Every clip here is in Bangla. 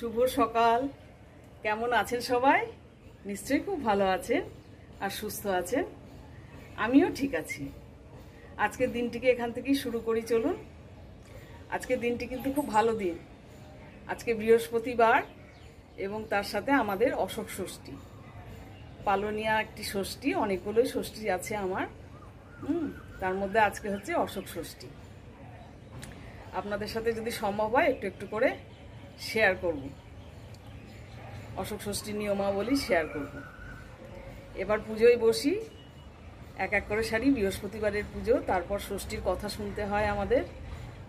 শুভ সকাল। কেমন আছেন সবাই? নিশ্চয়ই খুব ভালো আছেন আর সুস্থ আছেন। আমিও ঠিক আছি। আজকের দিনটিকে এখান থেকেই শুরু করি, চলুন। আজকের দিনটি কিন্তু খুব ভালো দিন। আজকে বৃহস্পতিবার এবং তার সাথে আমাদের অশোক ষষ্ঠী। পালনিয়া একটি ষষ্ঠী, অনেকগুলোই ষষ্ঠী আছে আমার। হুম, তার মধ্যে আজকে হচ্ছে অশোক ষষ্ঠী। আপনাদের সাথে যদি সম্ভব হয়, একটু একটু করে শেয়ার করব। অশোক ষষ্ঠীর নিয়মাবলী শেয়ার করব। এবার পুজোয় বসি, এক এক করে সারি বৃহস্পতিবারের পুজো, তারপর ষষ্ঠীর কথা শুনতে হয় আমাদের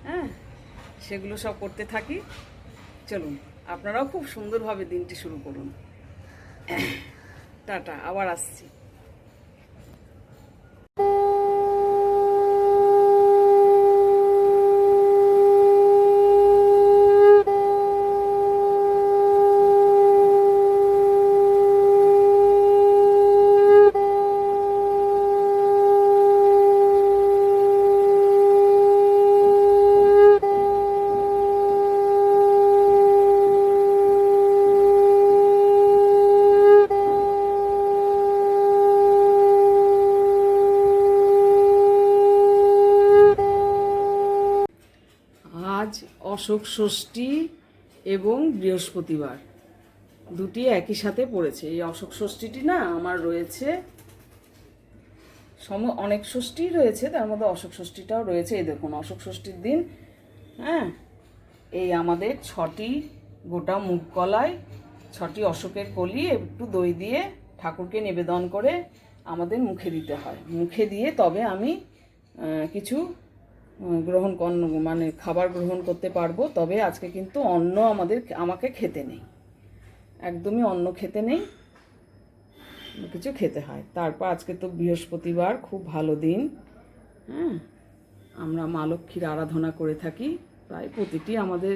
হ্যাঁ? সেগুলো সব করতে থাকি। চলুন, আপনারাও খুব সুন্দরভাবে দিনটি শুরু করুন। টাটা, আবার আসছি। অশোক ষষ্ঠী এবং বৃহস্পতিবার। দুটি একই সাথে পড়েছে। এই অশোক ষষ্ঠীটি না আমার রয়েছে সম, অনেক ষষ্ঠী রয়েছে, তার মধ্যে অশোক ষষ্ঠীটাও রয়েছে। এই দেখুন, অশোক ষষ্ঠীর দিন হ্যাঁ? এই আমাদের ছটি গোটা মুগ কলায় ছটি অশোকের কলি একটু দই দিয়ে ঠাকুরকে নিবেদন করে আমাদের মুখে দিতে হয়। মুখে দিয়ে তবে আমি কিছু গ্রহণ মানে খাবার গ্রহণ করতে পারব, তবে আজকে কিন্তু অন্ন আমাদের আমাকে খেতে নেই। একদমই অন্ন খেতে নেই, কিছু খেতে হয়। তারপর আজকে তো বৃহস্পতিবার, খুব ভালো দিন। হ্যাঁ আমরা মা লক্ষ্মীর আরাধনা করে থাকি। প্রায় প্রতিটি আমাদের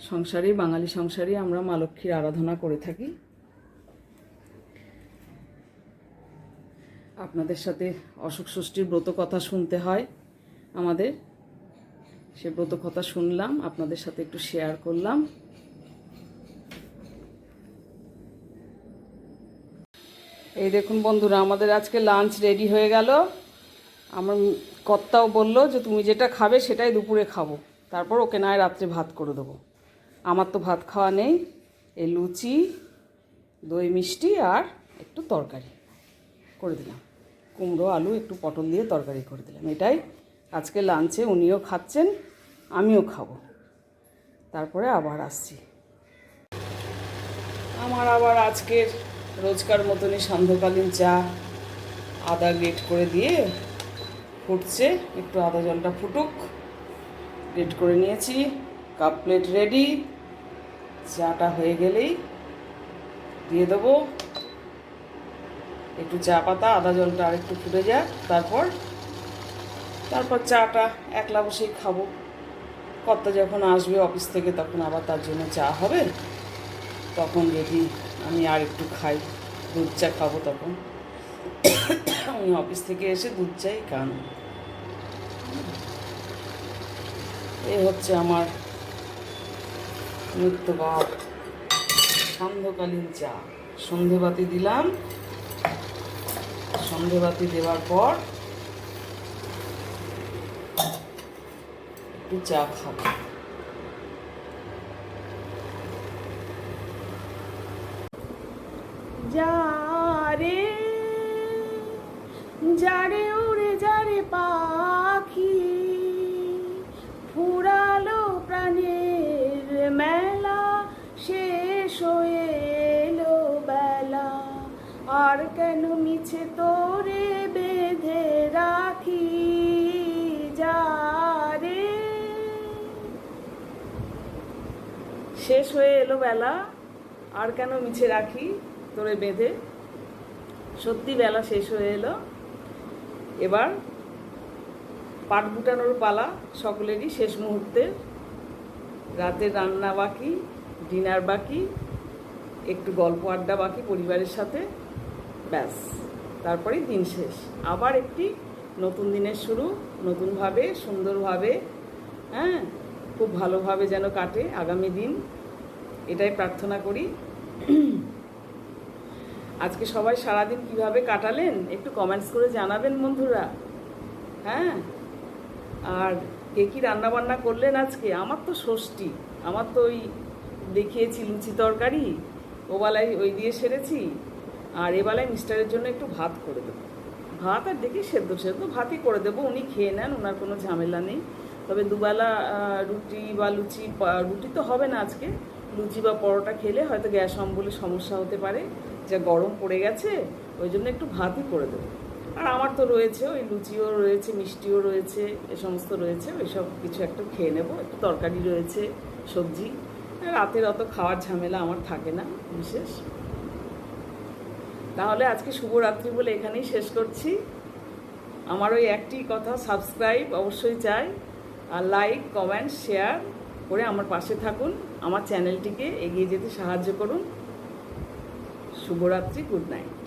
সংসারে, বাঙালি সংসারে আমরা মা লক্ষ্মীর আরাধনা করে থাকি। আপনাদের সাথে অশোক ষষ্ঠীর ব্রত কথা শুনতে হয় আমাদের। সে ব্রত কথা শুনলাম, আপনাদের সাথে একটু শেয়ার করলাম। এই দেখুন বন্ধুরা, আমাদের আজকে লাঞ্চ রেডি হয়ে গেল। আমার কর্তাও বলল যে, তুমি যেটা খাবে সেটাই দুপুরে খাব। তারপর ওকে নয় রাত্রে ভাত করে দেবো। আমার তো ভাত খাওয়া নেই, এই লুচি, দই মিষ্টি আর একটু তরকারি করে দিলাম। কুমড়ো, আলু একটু পটল দিয়ে তরকারি করে দিলাম, এটাই আজকে লাঞ্চে উনিও খাচ্ছেন, আমিও খাব। তারপরে আবার আসছি। আমার আবার আজকের রোজকার মতনই সান্ধ্যকালীন চা আদা গ্রেট করে দিয়ে ফুটছে, একটু আদা জলটা ফুটুক, গ্রেট করে নিয়েছি, কাপ প্লেট রেডি চাটা হয়ে গেলেই দিয়ে দেবো। একটু চা পাতা, আদা জলটা আর একটু ফুটে যাক, তারপর তারপর চাটা একলা বসেই খাব। কর্তা যখন আসবে অফিস থেকে, তখন আবার তার জন্য চা হবে। তখন যদি আমি আর একটু খাই, দুধ চা খাব তখন। আমি অফিস থেকে এসে দুধ চাই খান। এই হচ্ছে আমার নিত্যবাদ সান্ধ্যকালীন চা। সন্ধেবাতি দিলাম। সন্ধেবাতি দেওয়ার পর একটু চা খাব যারে যারে উড়ে যারে পাখি। ফুরালো প্রাণের মেলা, শেষ হয়ে এলো বেলা। আর কেন মিছে তোরে বেঁধে শেষ হয়ে এলো বেলা আর কেন মিছে রাখি তোরে বেঁধে? সত্যি বেলা শেষ হয়ে এলো। এবার পাট গুটানোর পালা সকলেরই শেষ মুহূর্তে। রাতের রান্না বাকি, ডিনার বাকি, একটু গল্প আড্ডা বাকি পরিবারের সাথে। ব্যাস, তারপরেই দিন শেষ। আবার একটি নতুন দিনের শুরু, নতুনভাবে, সুন্দরভাবে হ্যাঁ? খুব ভালোভাবে যেন কাটে আগামী দিন। এটাই প্রার্থনা করি। আজকে সবাই সারাদিন কীভাবে কাটালেন একটু কমেন্টস করে জানাবেন বন্ধুরা। হ্যাঁ? আর কে কী রান্নাবান্না করলেন আজকে? আমার তো ষষ্ঠী। আমার তো ওই দেখিয়েছি লুচি তরকারি, ওবেলায় ওই দিয়ে সেরেছি। আর এবেলায় মিস্টারের জন্য একটু ভাত করে দেবো। ভাত আর দেখি সেদ্ধ সেদ্ধ ভাতই করে দেবো। উনি খেয়ে নেন ওনার কোনো ঝামেলা নেই। তবে দুবেলা রুটি বা লুচি রুটি তো হবে না আজকে। লুচি বা পরোটা খেলে হয়তো গ্যাস অম্বলে সমস্যা হতে পারে, যা গরম পড়ে গেছে, ওই জন্য একটু ভাতই করে দেবো। আর আমার তো রয়েছে, ওই লুচিও রয়েছে, মিষ্টিও রয়েছে, এ সমস্ত রয়েছে, ওই সব কিছু একটু খেয়ে নেব। একটু তরকারি রয়েছে, সবজি। রাতের অত খাওয়ার ঝামেলা আমার থাকে না বিশেষ। তাহলে আজকে শুভরাত্রি বলে এখানেই শেষ করছি। আমার ওই একটি কথা, সাবস্ক্রাইব অবশ্যই চাই। লাইক কমেন্ট শেয়ার করে আমার পাশে থাকুন, আমার চ্যানেলটিকে এগিয়ে যেতে সাহায্য করুন। শুভরাত্রি গুড নাইট